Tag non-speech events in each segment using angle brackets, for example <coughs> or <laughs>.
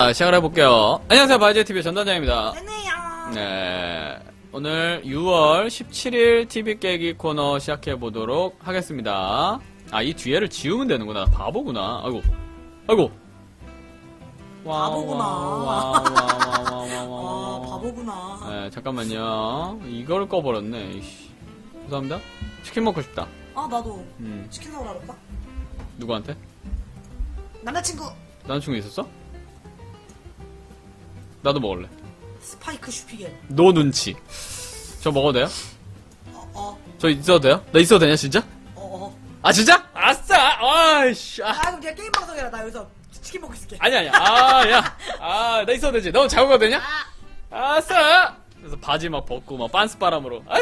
자, 시작을 해볼게요. 안녕하세요, 바이제TV 전단장입니다. 네네요. 네. 오늘 6월 17일 TV 깨기 코너 시작해보도록 하겠습니다. 아, 이 뒤에를 지우면 되는구나. 바보구나. 아이고. 아이고. 바보구나. 와, 와, 와, 와, 와, 와, 아, 와. 바보구나. 네, 잠깐만요. 이걸 꺼버렸네. 이씨. 죄송합니다. 치킨 먹고 싶다. 아, 나도 음, 치킨 사오라 그럴까? 누구한테? 남자친구 남자친구 있었어? 나도 먹을래. 스파이크 슈피겔. 노 눈치. 저 먹어도 돼요? 어, 어, 저 있어도 돼요? 나 있어도 되냐, 진짜? 어, 어. 아, 진짜? 아싸! 아이씨. 아. 아, 그럼 그냥 게임 방송이라 나 여기서 치킨 먹고 있을게. 아니, 아니. 아, 야. 아, 나 있어도 되지. 너 자고 가도 되냐? 아, 아싸! 그래서 바지 막 벗고, 막 빤스 바람으로. 아, 나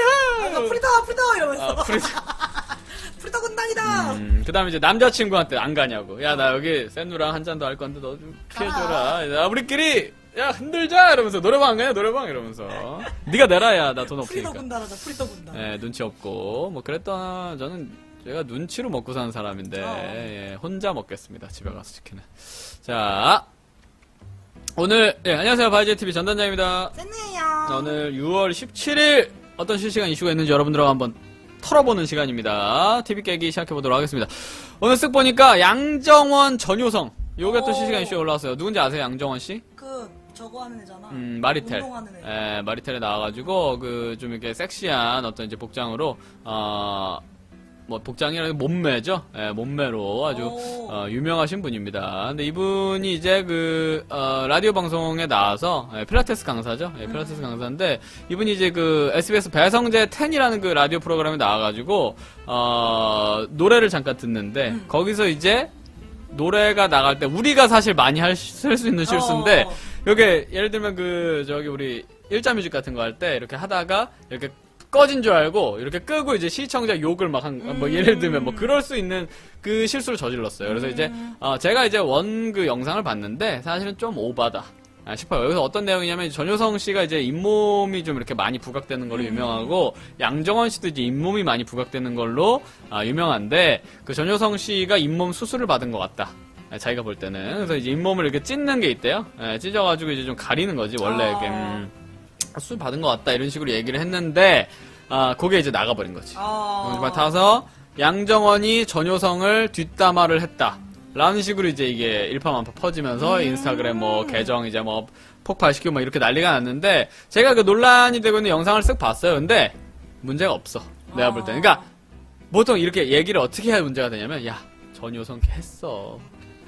아야! 프리터, 프리터 이러면서. 아, 프리 <laughs> 프리터 군단이다. 음, 그 다음에 이제 남자친구한테 안 가냐고. 야, 나 여기 센누랑 한 잔도 할 건데 너 좀 피해줘라. 야, 우리끼리, 야, 흔들자! 이러면서 노래방 안 가냐, 노래방? 이러면서. 네가 내라, 야, 나 돈 없으니까. 군단하자, 프리터 군단. 예, 눈치 없고, 뭐, 그랬던, 저는, 제가 눈치로 먹고 사는 사람인데, 어. 예, 혼자 먹겠습니다. 집에 가서 치킨은. 자, 오늘, 예, 안녕하세요. 바이제TV 전단장입니다. 네네요. 오늘 6월 17일, 어떤 실시간 이슈가 있는지 여러분들하고 한번 털어보는 시간입니다. TV 깨기 시작해보도록 하겠습니다. 오늘 쓱 보니까, 양정원 전효성. 요게 또 오. 실시간 이슈가 올라왔어요. 누군지 아세요, 양정원 씨? 그, 저거 하는 애잖아. 음, 마리텔. 운동하는 애. 예, 마리텔에 나와가지고, 그, 좀 이렇게 섹시한 어떤 이제 복장으로, 어, 뭐, 복장이라는 몸매죠? 예, 몸매로 아주, 오. 어, 유명하신 분입니다. 근데 이분이 이제 그, 어, 라디오 방송에 나와서, 예, 필라테스 강사죠? 예, 필라테스 강사인데, 이분이 이제 그, SBS 배성재 10이라는 그 라디오 프로그램에 나와가지고, 어, 노래를 잠깐 듣는데, 음. 거기서 이제, 노래가 나갈 때, 우리가 사실 많이 할수 있는 실수인데, 어. 요게 예를 들면 그 저기 우리 일자 뮤직 같은 거 할 때 이렇게 하다가 이렇게 꺼진 줄 알고 이렇게 끄고 이제 시청자 욕을 막 한뭐 음. 예를 들면 뭐 그럴 수 있는 그 실수를 저질렀어요. 그래서 이제 음. 어 제가 이제 원 그 영상을 봤는데 사실은 좀 오바다. 아, 싶어요. 여기서 어떤 내용이냐면 전효성 씨가 이제 잇몸이 좀 이렇게 많이 부각되는 걸로 음. 유명하고 양정원 씨도 이제 잇몸이 많이 부각되는 걸로 아, 유명한데 그 전효성 씨가 잇몸 수술을 받은 것 같다. 아, 자기가 볼 때는 그래서 이제 잇몸을 이렇게 찢는 게 있대요. 예, 찢어가지고 이제 좀 가리는 거지 원래 아. 이렇게 음, 수술 받은 것 같다 이런 식으로 얘기를 했는데 아 그게 이제 나가버린 거지. 아. 어, 맡아서 양정원이 전효성을 뒷담화를 했다. 라는 식으로 이제 이게 일파만파 퍼지면서 음. 인스타그램 뭐 계정 이제 뭐 폭발시키고 뭐 이렇게 난리가 났는데 제가 그 논란이 되고 있는 영상을 쓱 봤어요. 근데 문제가 없어. 내가 볼 때는. 그러니까 보통 이렇게 얘기를 어떻게 해야 문제가 되냐면 야 전효성 걔 했어.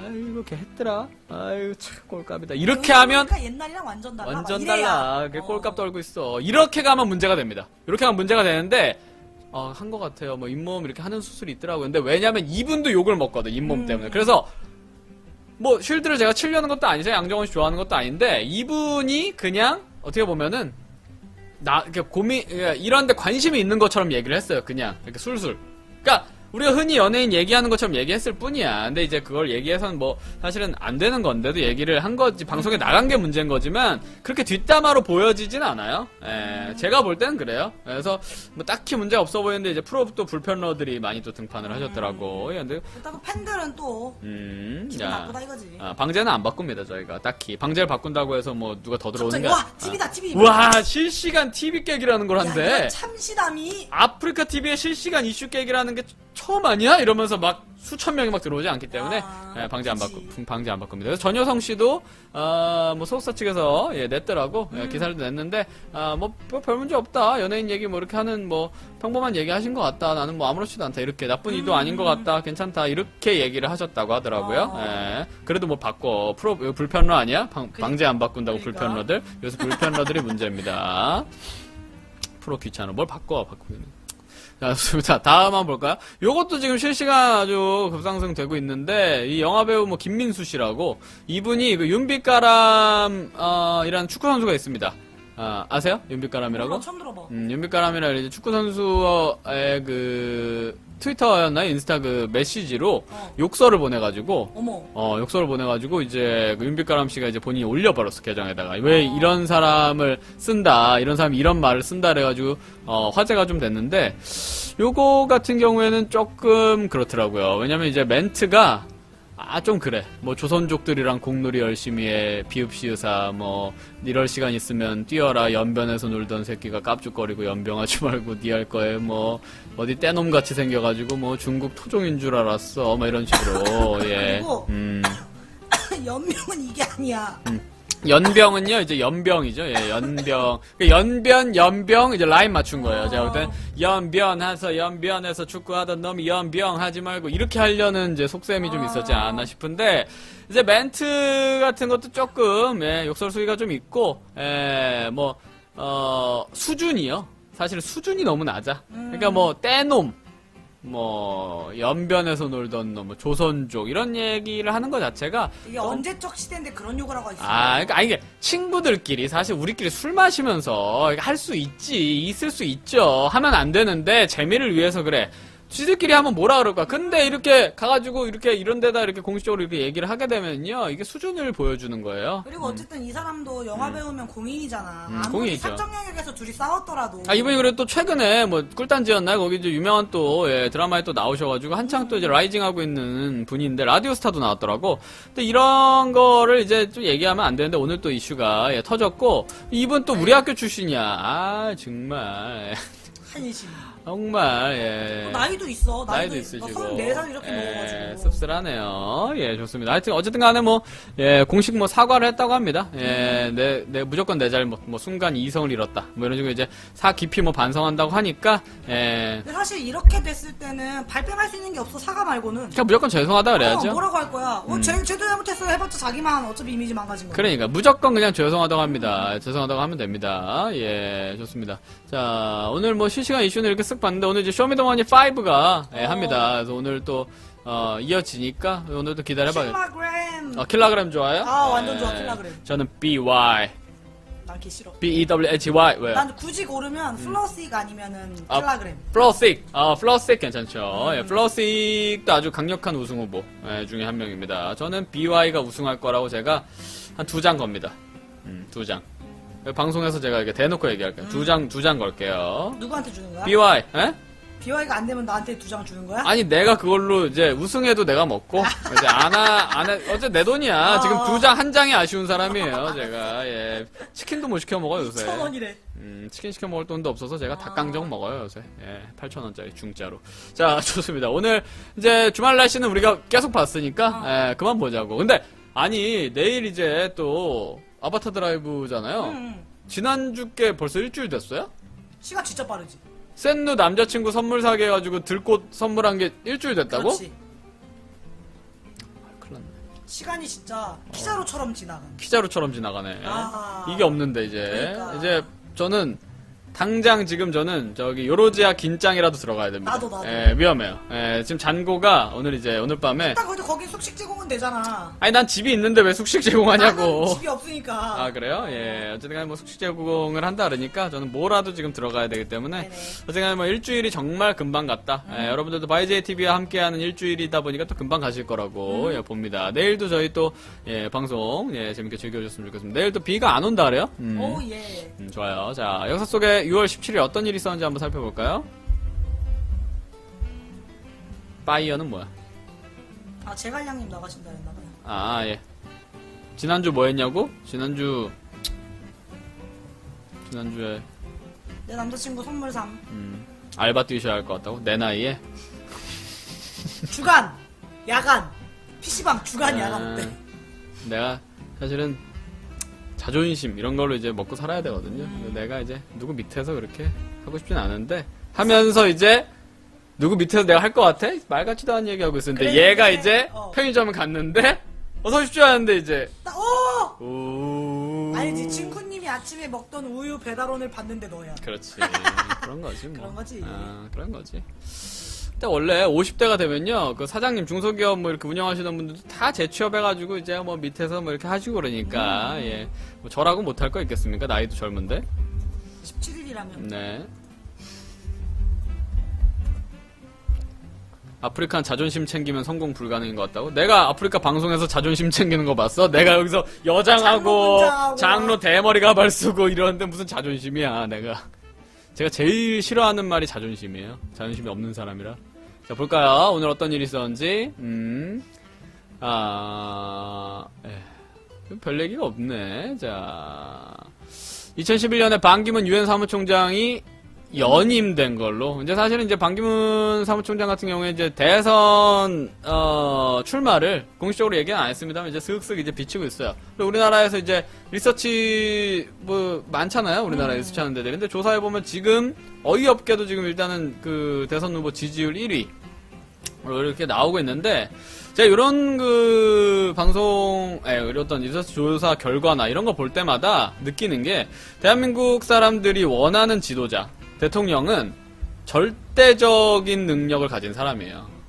아이고 걔 했더라. 아이고 참 꼴값이다. 이렇게 하면 그러니까 옛날이랑 완전 달라. 완전 막. 달라. 어. 꼴값 떨고 있어. 이렇게 가면 문제가 됩니다. 이렇게 하면 문제가 되는데, 어, 한 것 같아요. 뭐, 잇몸 이렇게 하는 수술이 있더라고요. 근데 왜냐면 이분도 욕을 먹거든, 잇몸 음. 때문에. 그래서, 뭐, 쉴드를 제가 치려는 것도 아니죠. 양정원 씨 좋아하는 것도 아닌데, 이분이 그냥, 어떻게 보면은, 나, 이렇게 고민, 그러니까 이런데 관심이 있는 것처럼 얘기를 했어요. 그냥. 이렇게 술술. 그니까, 우리가 흔히 연예인 얘기하는 것처럼 얘기했을 뿐이야. 근데 이제 그걸 얘기해서는 뭐 사실은 안 되는 건데도 얘기를 한 거지 방송에 나간 게 문제인 거지만 그렇게 뒷담화로 보여지진 않아요. 예, 제가 볼 때는 그래요. 그래서 뭐 딱히 문제 없어 보이는데 이제 프로 또 불편러들이 많이 또 등판을 하셨더라고. 예, 근데 일단 그 팬들은 또 음, 기분 야. 나쁘다 이거지. 아, 방제는 안 바꿉니다 저희가 딱히 방제를 바꾼다고 해서 뭐 누가 더 들어오는 게 와 TV다 TV. 와 실시간 TV 깨기라는 걸 야, 한대. 참시담이 아프리카 TV의 실시간 이슈 깨기라는 게 처음 아니야? 이러면서 막 수천 명이 막 들어오지 않기 때문에 아, 예, 방지 안. 바꾸 방지 안 바꿉니다. 그래서 전효성 씨도 어, 뭐 소속사 측에서 예, 냈더라고 예, 기사를 냈는데 아, 뭐별 문제 없다 연예인 얘기 뭐 이렇게 하는 뭐 평범한 얘기 하신 것 같다 나는 뭐 아무렇지도 않다 이렇게 나쁜 의도 아닌 것 같다 괜찮다 이렇게 얘기를 하셨다고 하더라고요. 아. 예, 그래도 뭐 바꿔 프로 불편러 아니야? 방, 그- 방제 안 바꾼다고 그러니까. 불편러들 요새 불편러들이 문제입니다. 프로 귀찮아. 뭘 바꿔, 바꾸기는. 자, <laughs> 좋습니다. 다음 한번 볼까요? 요것도 지금 실시간 아주 급상승 되고 있는데, 이 영화배우 뭐 김민수 씨라고, 이분이 그 윤빛가람, 어, 이라는 축구선수가 있습니다. 아, 아세요? 윤빛가람이라고? 몰라, 처음 들어봐. 음, 윤빛가람이라 이제 축구 선수의 그, 트위터였나? 인스타 그 메시지로 어. 욕설을 보내가지고, 어머. 어, 욕설을 보내가지고, 이제, 그 윤빛가람 씨가 이제 본인이 올려버렸어, 계정에다가. 왜 이런 사람을 쓴다, 이런 사람이 이런 말을 쓴다, 그래가지고, 어, 화제가 좀 됐는데, 요거 같은 경우에는 조금 그렇더라고요. 왜냐면 이제 멘트가, 아 좀 그래. 뭐 조선족들이랑 공놀이 열심히 해 비읍시으사 뭐 이럴 시간 있으면 뛰어라 연변에서 놀던 새끼가 깝죽거리고 연병하지 말고 니 할 거에 뭐 어디 떼놈 같이 생겨가지고 뭐 중국 토종인 줄 알았어. 뭐 이런 식으로. <laughs> 예. 그리고 음. <coughs> 연명은 이게 아니야. 연병은요 이제 연병이죠. 예 연병. 그 연변 연병 이제 라인 맞춘 거예요. 제가 볼땐 연변해서 연변에서 축구하던 놈이 연병 하지 말고 이렇게 하려는 이제 속셈이 좀 있었지 않나 싶은데 이제 멘트 같은 것도 조금 예, 욕설 수위가 좀 있고 예, 예뭐어 수준이요. 사실 수준이 너무 낮아. 그러니까 뭐 떼놈 뭐 연변에서 놀던 놈, 뭐 조선족 이런 얘기를 하는 것 자체가 이게 언제적 시대인데 그런 욕을 하고 있어. 아, 그러니까 아니, 이게 친구들끼리 사실 우리끼리 술 마시면서 할 수 있지, 있을 수 있죠. 하면 안 되는데 재미를 위해서 그래. 지들끼리 하면 뭐라 그럴까? 근데 이렇게 가가지고 이렇게 이런 데다 이렇게 공식적으로 이렇게 얘기를 하게 되면요. 이게 수준을 보여주는 거예요. 그리고 어쨌든 이 사람도 영화 배우면 공인이잖아. 음, 아무리 공인이죠. 사적 영역에서 둘이 싸웠더라도. 아, 이번에 그래 또 최근에 뭐 꿀단지였나요? 거기 이제 유명한 또 예, 드라마에 또 나오셔가지고 한창 또 이제 라이징 하고 있는 분인데 라디오 스타도 나왔더라고. 근데 이런 거를 이제 좀 얘기하면 안 되는데 오늘 또 이슈가 예, 터졌고 이분 또 우리 학교 출신이야. 아 정말 한심. 정말 예. 어, 나이도 있어. 나이도 나이도, 있으시고. 나 34살 이렇게 예, 먹어가지고. 씁쓸하네요. 예, 좋습니다. 하여튼, 어쨌든 간에 뭐, 예, 공식 뭐 사과를 했다고 합니다. 예, 내, 내, 무조건 내 잘못, 뭐, 순간 이성을 잃었다. 뭐 이런 식으로 이제 사 깊이 뭐 반성한다고 하니까, 예. 근데 사실 이렇게 됐을 때는 발뺌할 수 있는 게 없어. 사과 말고는. 그냥 무조건 죄송하다 그래야죠. 음. 어, 뭐라고 할 거야? 어, 쟤, 쟤도 잘못했어. 해봤자 자기만 어차피 이미지 망가진 거야. 그러니까 무조건 그냥 죄송하다고 합니다. 죄송하다고 하면 됩니다. 예, 좋습니다. 자, 오늘 뭐 실시간 이슈는 이렇게 쓱 봤는데 오늘 이제 쇼미더머니 5가 예, 어. 합니다. 그래서 오늘 또 어, 이어지니까 오늘도 기다려봐요. 킬라그램. 어, 킬라그램 좋아요? 아, 완전 좋아, 예, 킬라그램. 저는 BY, 난걔 싫어. B-E-W-H-Y, 왜요? 난 굳이 고르면 플러스익 아니면은 음. 아, 킬라그램. 플러스익, 아, 플러스익 괜찮죠. 음. 예, 플러스익도 아주 강력한 우승 후보 예, 중에 한 명입니다. 저는 BY가 우승할 거라고 제가 한 두 장 겁니다. 음, 두 장. 방송에서 제가 이렇게 대놓고 얘기할게요. 두 장, 두 장 걸게요. 누구한테 주는 거야? BY, 예? BY가 안 되면 나한테 두 장 주는 거야? 아니, 내가 그걸로 이제 우승해도 내가 먹고, 이제 안 하, 안 해, 어째 내 돈이야. 어. 지금 두 장, 한 장이 아쉬운 사람이에요, 제가. 예. 치킨도 못 시켜 먹어요, 요새. 천 원이래. 음, 치킨 시켜 먹을 돈도 없어서 제가 아. 닭강정 먹어요, 요새. 예, 8,000원짜리 중짜로. 자, <laughs> 좋습니다. 오늘 이제 주말 날씨는 우리가 계속 봤으니까, 예, 그만 보자고. 근데, 아니, 내일 이제 또 아바타 드라이브잖아요. 응. 지난주께 벌써 일주일 됐어요? 시간 진짜 빠르지. 센누 남자친구 선물 사게 해가지고 들꽃 선물한 게 일주일 됐다고? 그렇지. 큰일 났네. 시간이 진짜 피자로처럼 지나가. 피자루처럼 지나가네. 아. 이게 없는데 이제 그러니까. 이제 저는 당장 지금 저는 저기 요로지아 긴장이라도 들어가야 됩니다. 나도, 나도. 예, 위험해요. 예, 지금 잔고가 오늘 이제 오늘 밤에 딱 거기 거기 숙식 제공은 되잖아. 아니 난 집이 있는데 왜 숙식 제공하냐고. 나는 집이 없으니까. 아 그래요? 예, 어쨌든 간에 뭐 숙식 제공을 한다 그러니까 저는 뭐라도 지금 들어가야 되기 때문에 네네. 어쨌든 간에 뭐 일주일이 정말 금방 갔다. 예, 여러분들도 바이제이 TV와 함께하는 일주일이다 보니까 또 금방 가실 거라고 예, 봅니다. 내일도 저희 또 예, 방송 예, 재밌게 즐겨주셨으면 좋겠습니다. 내일 또 비가 안 온다 그래요? 음. 오 예. 음, 좋아요. 자, 역사 속에 6월 17일 어떤 일이 있었는지 한번 살펴볼까요? 파이어는 뭐야? 아 제갈량님 나가신다 했나 봐요. 아, 예. 지난주 뭐 했냐고? 지난주, 지난주에, 내 남자친구 선물 삼. 음, 알바 뛰셔야 할 것 같다고? 내 나이에? <laughs> 주간, 야간, PC방 주간 아, 야간 어때? 내가 사실은 자존심 이런 걸로 이제 먹고 살아야 되거든요. 음. 근데 내가 이제 누구 밑에서 그렇게 하고 싶진 않은데 하면서 이제 누구 밑에서 내가 할 것 같아? 말 같지도 않은 얘기 하고 있었는데 그래, 얘가 그래. 이제 어. 편의점을 갔는데 어서 오십시오 하는데 이제 나, 오! 오 아니지 친구님이 아침에 먹던 우유 배달원을 봤는데 너야. 그렇지 그런 거지 뭐 그런 거지. 아, 그런 거지 근데 원래 50대가 되면요 그 사장님 중소기업 뭐 이렇게 운영하시는 분들도 다 재취업해가지고 이제 뭐 밑에서 뭐 이렇게 하시고 그러니까 음. 예 뭐 저라고 못할 거 있겠습니까? 나이도 젊은데. 17일이라면. 네. 아프리카는 자존심 챙기면 성공 불가능인 것 같다고? 내가 아프리카 방송에서 자존심 챙기는 거 봤어? 내가 여기서 여장하고 장로 분장하고. 장로 대머리 가 발 쓰고 이러는데 무슨 자존심이야 내가. 제가 제일 싫어하는 말이 자존심이에요. 자존심이 없는 사람이라. 자 볼까요? 오늘 어떤 일이 있었는지? 음. 아, 에, 별 얘기가 없네. 자, 2011년에 반기문 유엔 사무총장이 연임된 걸로. 이제 사실은 이제 반기문 사무총장 같은 경우에 이제 대선, 어, 출마를 공식적으로 얘기는 안 했습니다만 이제 슥슥 이제 비치고 있어요. 그리고 우리나라에서 이제 리서치, 뭐, 많잖아요. 우리나라에 리서치 하는 데들이. 근데 조사해보면 지금 어이없게도 지금 일단은 그 대선 후보 지지율 1위. 이렇게 나오고 있는데 제가 이런 그 방송 에 어떤 리서치 조사 결과나 이런 거 볼 때마다 느끼는 게 대한민국 사람들이 원하는 지도자 대통령은 절대적인 능력을 가진 사람이에요.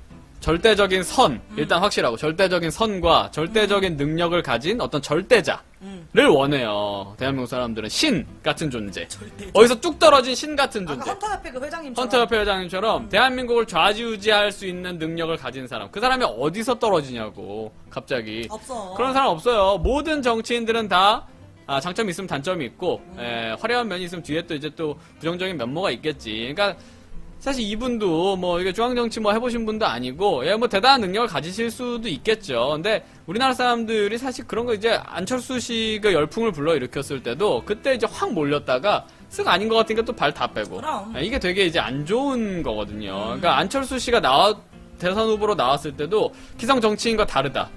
절대적인 선 일단 확실하고 절대적인 선과 절대적인 능력을 가진 어떤 절대자를 음. 원해요. 대한민국 사람들은 신 같은 존재. 어디서 뚝 떨어진 신 같은 아까 존재. 헌터 협회 그 회장님. 헌터협회 회장님처럼 대한민국을 좌지우지할 수 있는 능력을 가진 사람. 그 사람이 어디서 떨어지냐고, 갑자기. 없어. 그런 사람 없어요. 모든 정치인들은 다 아, 장점이 있으면 단점이 있고, 에, 화려한 면이 있으면 뒤에 또 이제 또 부정적인 면모가 있겠지. 그러니까 사실 이분도 뭐 이게 중앙정치 뭐 해보신 분도 아니고, 예, 뭐 대단한 능력을 가지실 수도 있겠죠. 근데 우리나라 사람들이 사실 그런 거 이제 안철수 씨가 열풍을 불러 일으켰을 때도 그때 이제 확 몰렸다가 쓱 아닌 것 같으니까 또 발 다 빼고. 그럼. 예, 이게 되게 이제 안 좋은 거거든요. 그러니까 안철수 씨가 나와 대선 후보로 나왔을 때도 기성 정치인과 다르다.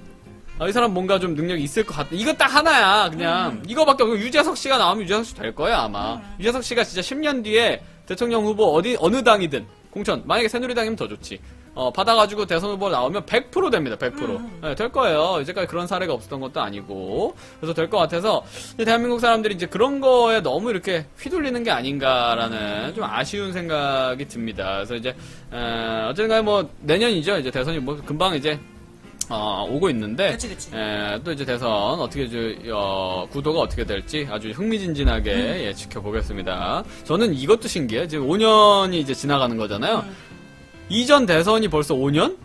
아, 이 사람 뭔가 좀 능력이 있을 것 같다. 이거 딱 하나야, 그냥. 이거밖에 없고, 유재석 씨가 나오면 유재석 씨 될 거야, 아마. 유재석 씨가 진짜 10년 뒤에 대통령 후보 어디, 어느 당이든, 공천, 만약에 새누리당이면 더 좋지. 어, 받아가지고 대선 후보 나오면 100% 됩니다, 100%. 네, 될 거예요. 이제까지 그런 사례가 없었던 것도 아니고. 그래서 될 것 같아서, 대한민국 사람들이 이제 그런 거에 너무 이렇게 휘둘리는 게 아닌가라는 좀 아쉬운 생각이 듭니다. 그래서 이제, 어, 어쨌든 간에 뭐, 내년이죠. 이제 대선이 뭐, 금방 이제, 어, 오고 있는데 그치, 그치. 에, 또 이제 대선 어떻게 저, 어, 구도가 어떻게 될지 아주 흥미진진하게 음. 예, 지켜보겠습니다. 저는 이것도 신기해요. 지금 5년이 이제 지나가는 거잖아요. 음. 이전 대선이 벌써 5년?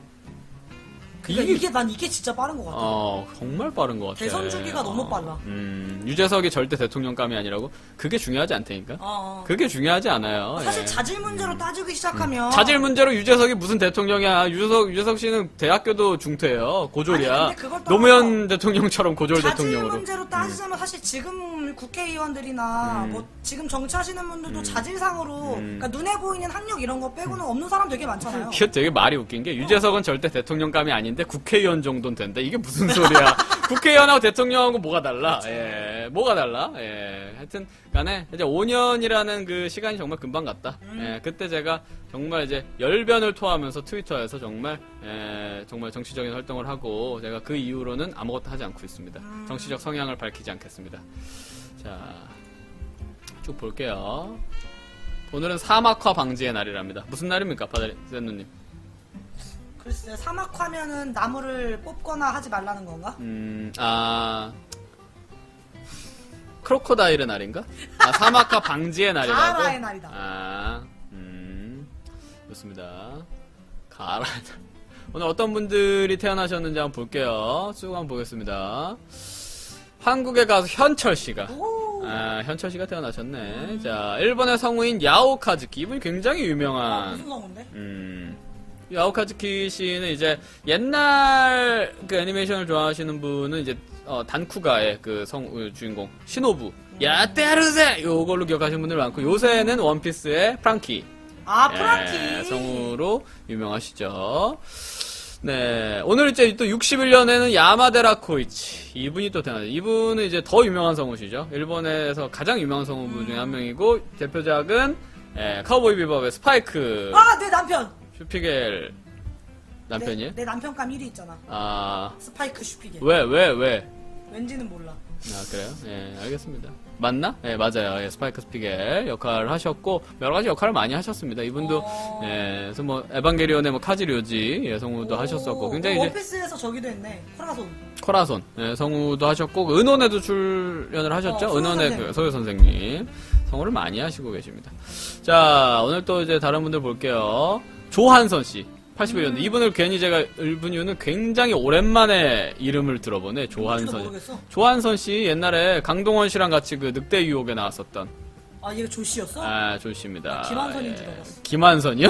그러니까 이게, 난 이게 진짜 빠른 것 같아. 어, 정말 빠른 것 같아. 대선 주기가 너무 빨라. 음, 유재석이 절대 대통령감이 아니라고? 그게 중요하지 않다니까? 어, 어. 그게 중요하지 않아요. 사실 예. 자질 문제로 따지기 시작하면 자질 문제로 유재석이 무슨 대통령이야? 유재석 유재석 씨는 대학교도 중퇴예요. 고졸이야. 아니, 근데 그걸 떠나서 노무현 대통령처럼 고졸 자질 대통령으로. 음. 문제로 따지자면 사실 지금 국회의원들이나 뭐 지금 정치하시는 분들도 자질상으로 음. 그러니까 눈에 보이는 학력 이런 거 빼고는 없는 사람 되게 많잖아요. 이게 되게 말이 웃긴 게 유재석은 절대 대통령감이 아닌데 국회의원 정도는 된다. 이게 무슨 소리야? <laughs> 국회의원하고 대통령하고 뭐가 달라? 예, 뭐가 달라? 예, 하여튼 간에 이제 5년이라는 그 시간이 정말 금방 갔다. 예, 그때 제가 정말 이제 열변을 토하면서 트위터에서 정말 예, 정말 정치적인 활동을 하고 제가 그 이후로는 아무것도 하지 않고 있습니다. 정치적 성향을 밝히지 않겠습니다. 자, 쭉 볼게요. 오늘은 사막화 방지의 날이랍니다. 무슨 날입니까, 바다리세누님? 글쎄 사막화면은 나무를 뽑거나 하지 말라는 건가? 음, 아, 크로코다일의 날인가? 아, 사막화 방지의 <laughs> 날이라고? 가라의 날이다. 아, 음, 좋습니다. 가라. 오늘 어떤 분들이 태어나셨는지 한번 볼게요. 쭉 한번 보겠습니다. 한국에 가서 현철 씨가. 오. 아, 현철 씨가 태어나셨네. 자, 일본의 성우인 야오카즈키. 이분이 굉장히 아, 유명한. 무슨 성우인데? 음. 야오카즈키 씨는 이제 옛날 그 애니메이션을 좋아하시는 분은 이제 어, 단쿠가의 그 성, 어, 주인공 시노부 야테르세 요걸로 기억하시는 분들 많고 요새는 원피스의 프랑키 아 프랑키. 예, 성우로 유명하시죠. 네. 오늘 이제 또 61년에는 야마데라 코이치. 이분이 또 태어나죠. 이분은 이제 더 유명한 성우시죠. 일본에서 가장 유명한 성우분 중에 한 명이고, 대표작은, 예, 카우보이 비밥의 스파이크, 아 내 남편. 슈피겔 남편이에요? 내, 내 남편감 1위 있잖아. 아, 스파이크 슈피게. 왜, 왜, 왜? 왠지는 몰라. 아, 그래요? 예, 알겠습니다. 맞나? 예, 맞아요. 예, 스파이크 스피겔 역할을 하셨고, 여러 가지 역할을 많이 하셨습니다. 이분도, 어. 예, 그래서 뭐, 에반게리온의 뭐, 카지료지, 예, 성우도 오, 하셨었고, 굉장히 이제, 원피스에서 저기도 했네. 코라손. 코라손, 예, 성우도 하셨고, 그 은혼에도 출연을 하셨죠? 어, 소유 은혼의 선생님. 그 소유 선생님. 성우를 많이 하시고 계십니다. 자, 오늘 또 이제 다른 분들 볼게요. 조한선 씨. 81년도. 음. 이분을 괜히 제가 읊은 이유는 굉장히 오랜만에 이름을 들어보네. 조한선. 조한선 씨 옛날에 강동원 씨랑 같이 그 늑대 유혹에 나왔었던 아 얘가 조 씨였어? 아, 좋습니다. 김한선인 예. <laughs> 줄 알았어. 김한선이요?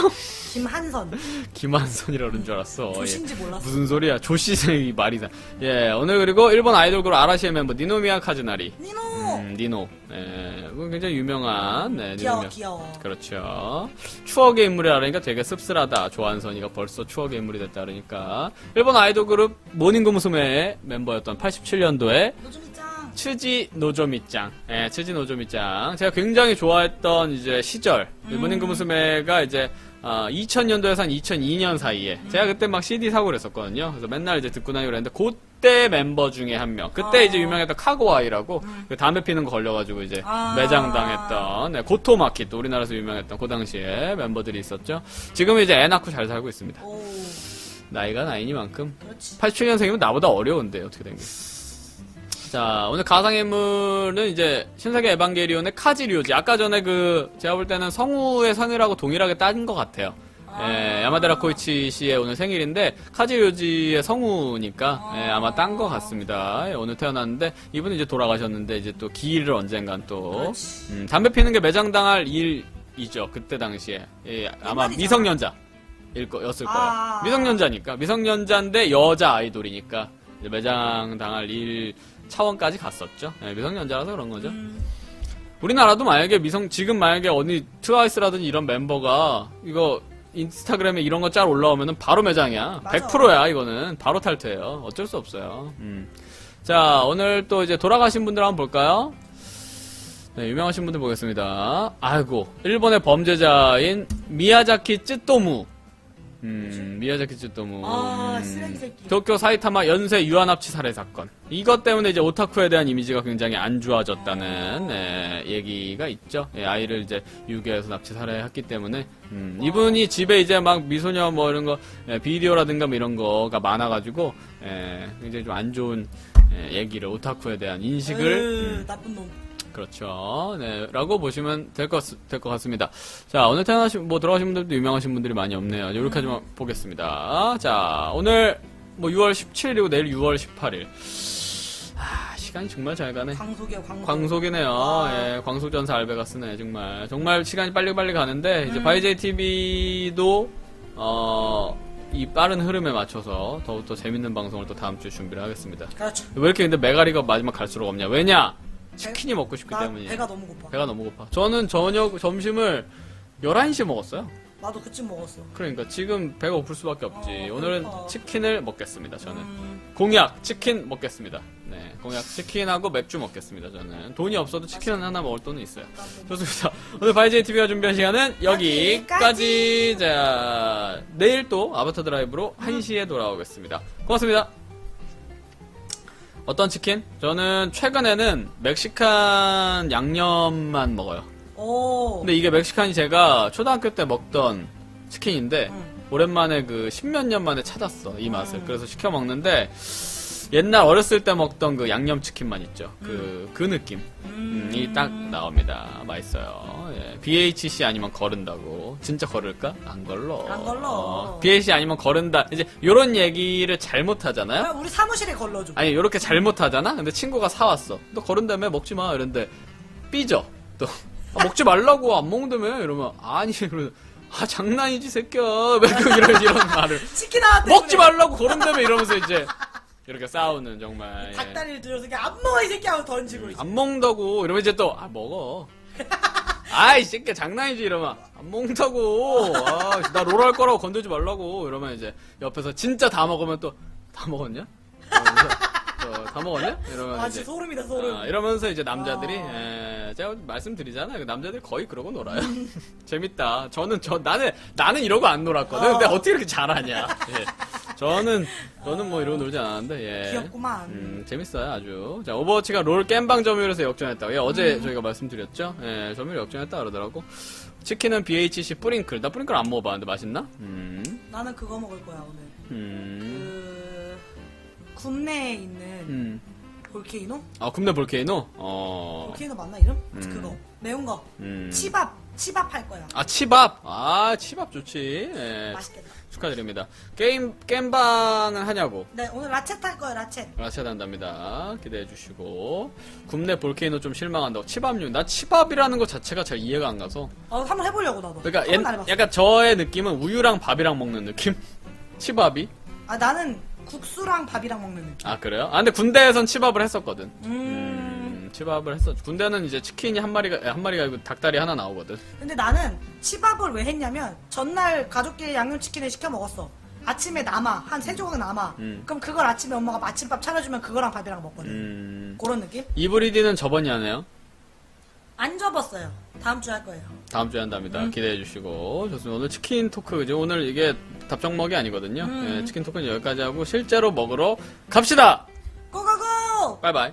김한선. 김한선이라 그런 줄 알았어. 조씨인지 예. 몰랐어. 무슨 소리야? 조씨생이 말이다. 예, 오늘 그리고 일본 아이돌 그룹 아라시의 멤버 니노미야 카즈나리. 니노. 음, 니노. 예, 그건 굉장히 유명한, 네, 귀여워 니노미야. 귀여워. 그렇죠. 추억의 인물이라 그러니까 되게 씁쓸하다. 조한선이가 벌써 추억의 인물이 됐다 그러니까. 일본 아이돌 그룹 모닝구 무스메의 멤버였던 87년도에 노즈미짱. 츠지 노조미짱. 예, 츠지 노조미짱. 제가 굉장히 좋아했던 이제 시절. 모닝구 무스메가 이제 어, 2000년도에서 한 2002년 사이에 제가 그때 막 CD 사고 그랬었거든요. 그래서 맨날 이제 듣고 다니고 그랬는데 그때 멤버 중에 한 명. 그때 아. 이제 유명했던 카고아이라고 그 담배 피는 거 걸려가지고 이제 아. 매장당했던 네, 고토마키 또 우리나라에서 유명했던 그 당시에 member들이 있었죠. 지금은 이제 애 낳고 잘 살고 있습니다. 오. 나이가 나이니만큼 그렇지. 87년생이면 나보다 어려운데 어떻게 된 게? 자 오늘 가상인물은 이제 신세계 에반게리온의 카지류지 아까 전에 그 제가 볼 때는 성우의 성이라고 동일하게 따진 것 같아요 예, 야마데라 코이치 씨의 오늘 생일인데 카지류지의 성우니까 예, 아마 딴 것 같습니다 예, 오늘 태어났는데 이분은 이제 돌아가셨는데 이제 또 기일을 언젠간 또. 음, 담배 피는 게 매장당할 일이죠 그때 당시에 예, 아마 옛날이잖아. 미성년자 일 거였을 거예요. 아. 미성년자니까 미성년자인데 여자 아이돌이니까 매장 당할 일 차원까지 갔었죠. 네, 미성년자라서 그런 거죠. 음, 우리나라도 만약에 미성 지금 만약에 어디 트와이스라든지 이런 멤버가 이거 인스타그램에 이런 거 짤 올라오면은 바로 매장이야. 맞아. 100%야 이거는 바로 탈퇴예요. 어쩔 수 없어요. 음. 자 오늘 또 이제 돌아가신 분들 한번 볼까요? 네, 유명하신 분들 보겠습니다. 아이고, 일본의 범죄자인 미야자키 쯔토무. 음, 미야자키 쯔토무. 아, 음, 쓰레기 새끼. 도쿄 사이타마 연쇄 유한합치 살해 사건. 이것 때문에 이제 오타쿠에 대한 이미지가 굉장히 안 좋아졌다는 네, 얘기가 있죠. 예, 아이를 이제 유괴해서 납치 살해했기 때문에 음, 이분이 집에 이제 막 미소녀 뭐 이런 거 예, 비디오라든가 뭐 이런 거가 많아가지고 예, 굉장히 좀 안 좋은 예, 얘기를 오타쿠에 대한 인식을 으, 음, 나쁜 놈. 그렇죠. 네, 라고 보시면 될 것, 될 것 같습니다. 자, 오늘 태어나신, 뭐, 들어가신 분들도 유명하신 분들이 많이 없네요. 이렇게까지만 보겠습니다. 자, 오늘, 뭐, 6월 17일이고 내일 6월 18일. 아, 시간이 정말 잘 가네. 광속이야 광속. 광속이네요. 아. 예, 광속전사 알베가스네, 정말. 정말 시간이 빨리빨리 가는데, 음. 이제 바이제이 TV도, 어, 이 빠른 흐름에 맞춰서 더욱더 재밌는 방송을 또 다음 주에 준비를 하겠습니다. 그렇죠. 왜 이렇게 근데 메가리가 마지막 갈수록 없냐? 왜냐? 치킨이 먹고 싶기 나 때문이에요. 배가 너무 고파. 배가 너무 고파. 저는 저녁, 점심을 11시에 먹었어요. 나도 그쯤 먹었어. 그러니까 지금 배가 고플 수밖에 없지. 어, 오늘은 그렇다. 치킨을 먹겠습니다, 저는. 음, 공약, 치킨 먹겠습니다. 네, 공약, 치킨하고 맥주 먹겠습니다, 저는. 돈이 없어도 치킨은 하나 먹을 돈은 있어요. 좋습니다. 오늘 바이제이 TV가 준비한 시간은 여기까지. 여기까지. 자, 내일 또 아바타 드라이브로 1시에 돌아오겠습니다. 고맙습니다. 어떤 치킨? 저는 최근에는 멕시칸 양념만 먹어요. 오. 근데 이게 멕시칸이 제가 초등학교 때 먹던 치킨인데 음. 오랜만에 그 십몇 년 만에 찾았어 이 맛을 음. 그래서 시켜 먹는데 옛날 어렸을 때 먹던 그 양념 치킨만 있죠. 그 그 느낌. 음. 이딱 나옵니다. 맛있어요. 예. BHC 아니면 거른다고. 진짜 거를까? 안 걸러. 안 걸러. 어, BHC 아니면 거른다. 이제 요런 얘기를 잘못 하잖아요? 그럼 우리 사무실에 걸러줘. 아니 요렇게 잘못하잖아? 근데 친구가 사왔어 너 거른다며 먹지 마. 이런데 삐져. 또 아, 먹지 말라고. 안 먹는다며. 이러면 아니. 그러면 아 장난이지 새끼야. 왜 그 이런 이런 말을. <laughs> 치킨 때문에 먹지 말라고 거른다며 이러면서 이제 이렇게 싸우는 정말 예. 닭다리를 들여서 그냥 안 먹어 이 새끼 하고 던지고 이제. 안 먹는다고 이러면 이제 또 아 먹어 <laughs> 아이 새끼 장난이지 이러면 안 먹는다고 아나 롤 할 거라고 건들지 말라고 이러면 이제 옆에서 진짜 다 먹으면 또 다 먹었냐 이러면서 어, 다 먹었냐 이러면 아 이제 진짜 소름이다 소름. 아, 이러면서 이제 남자들이 아. 에, 제가 말씀드리잖아요. 그 남자들이 거의 그러고 놀아요. <laughs> 재밌다. 저는 저 나는 나는 이러고 안 놀았거든. 근데 어. 어떻게 이렇게 잘하냐. 예. 저는 저는 뭐 이러고 놀지 않았는데 예. 귀엽구만. 음, 재밌어요, 아주. 자, 오버워치가 롤 겜방 점유율에서 역전했다고. 예, 어제 음. 저희가 말씀드렸죠? 예, 점유율 역전했다 그러더라고. 치킨은 BHC 뿌링클. 나 뿌링클 안 먹어봤는데 맛있나? 음, 나는 그거 먹을 거야 오늘. 음, 그 굽내에 있는 음. 볼케이노? 아, 굽네 볼케이노? 어, 볼케이노 맞나 이름? 음. 그거 매운 거. 음. 치밥. 치밥 할 거야. 아 치밥. 아 치밥 좋지. 예, 맛있겠다. 축하드립니다. 게임 겜방은 하냐고. 네, 오늘 라쳇 할 거예요, 라쳇. 라시아 단답니다. 기대해 주시고. 굽네 볼케이노 좀 실망한다고. 치밥류. 나 치밥이라는 것 자체가 잘 이해가 안 가서. 어, 한번 해보려고, 나도. 그러니까 한 옛-. 약간 저의 느낌은 우유랑 밥이랑 먹는 느낌? 치밥이? 아, 나는 국수랑 밥이랑 먹는 느낌. 아 그래요? 아 근데 군대에선 치밥을 했었거든. 음. 음, 치밥을 했었. 군대는 이제 치킨이 한 마리가 한 마리가 아니고 닭다리 하나 나오거든. 근데 나는 치밥을 왜 했냐면, 전날 가족끼리 양념치킨을 시켜 먹었어. 아침에 남아. 한 세 조각 남아. 음. 그럼 그걸 아침에 엄마가 마침밥 차려주면 그거랑 밥이랑 먹거든. 음. 그런 느낌? 이브리디는 저번이 하네요. 안 접었어요. 다음 주에 할 거예요. 다음 주에 한답니다. 음. 기대해 주시고 좋습니다. 오늘 치킨 토크 이제 오늘 이게 답정 먹이 아니거든요. 음. 예, 치킨 토크는 여기까지 하고 실제로 먹으러 갑시다. 고고고! 바이바이.